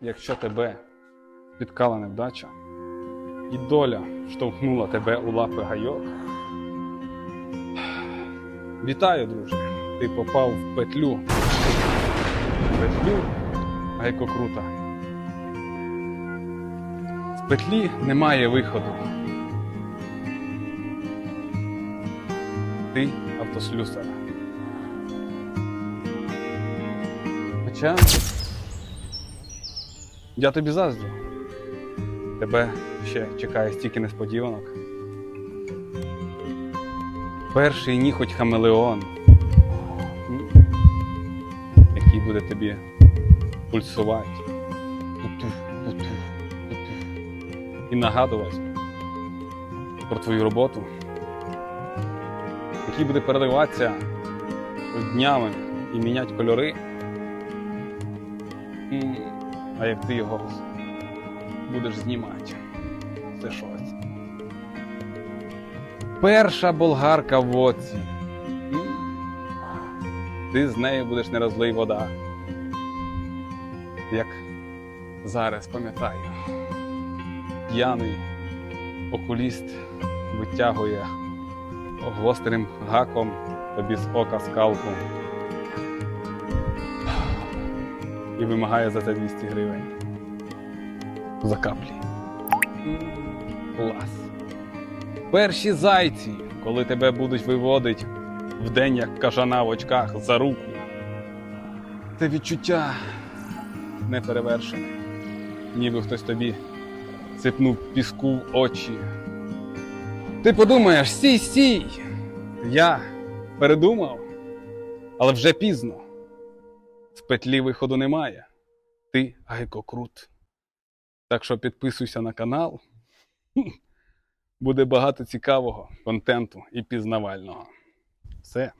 якщо тебе спіткала невдача, і доля штовхнула тебе у лапи гайок. Вітаю, друже! Ти попав в петлю. В петлю гайкокрута. З петлі немає виходу. Ти автослюсар. Хоча я тобі заздрю. Тебе ще чекає стільки несподіванок. Перший ніхоть хамелеон, який буде тобі пульсувати. І нагадувати про твою роботу, який буде переливатися днями і міняти кольори. А як ти його будеш знімати, це щось. Перша болгарка в оці. Ти з нею будеш не розлий вода. Як зараз пам'ятаю, п'яний окуліст витягує гострим гаком тобі з ока скалку і вимагає за це 200 гривень. За каплі. Клас. Перші зайці, коли тебе будуть виводить в день як кажана в очках за руку. Це відчуття не перевершене. Ніби хтось тобі сипнув піску в очі. Ти подумаєш, стій, стій! Я передумав, але вже пізно. З петлі виходу немає. Ти гайкокрут. Так що підписуйся на канал. Буде багато цікавого контенту і пізнавального. Все.